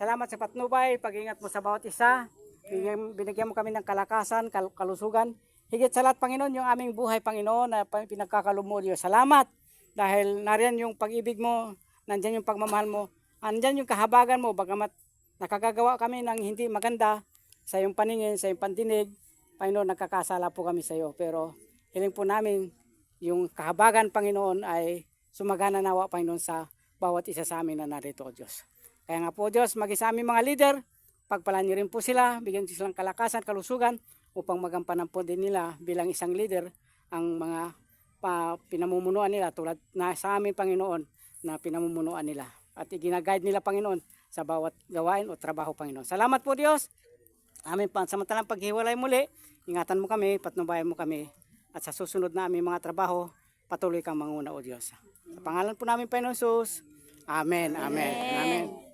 Salamat sa patnubay, pag-ingat mo sa bawat isa. Binigyan, mo kami ng kalakasan, kal- kalusugan. Higit sa lahat, Panginoon, yung aming buhay, Panginoon, na Diyos. Salamat dahil nariyan yung pag-ibig mo, nandyan yung pagmamahal mo, andyan yung kahabagan mo, bagamat nakagagawa kami ng hindi maganda sa iyong paningin, sa iyong pandinig, Panginoon, nagkakasala po kami sa iyo. Pero hiling po namin yung kahabagan, Panginoon, ay sumagana nawa, Panginoon, sa bawat isa sa amin na narito, O Diyos. Kaya nga po, Diyos, maging sa aming mga leader, pagpalan niyo rin po sila, bigyan niyo silang kalakasan, kalusugan, upang magampanan po din nila bilang isang leader ang mga pa, pinamumunuan nila tulad na sa amin, Panginoon, na pinamumunuan nila. At iginaguide nila, Panginoon, sa bawat gawain o trabaho, Panginoon. Salamat po, Diyos. Amin pansamantalang paghiwalay muli, ingatan mo kami, patnubayan mo kami, at sa susunod na aming mga trabaho, patuloy kang manguna, O Diyos. Sa pangalan po namin, Panginoon Jesus. Amen. Amen. Amen.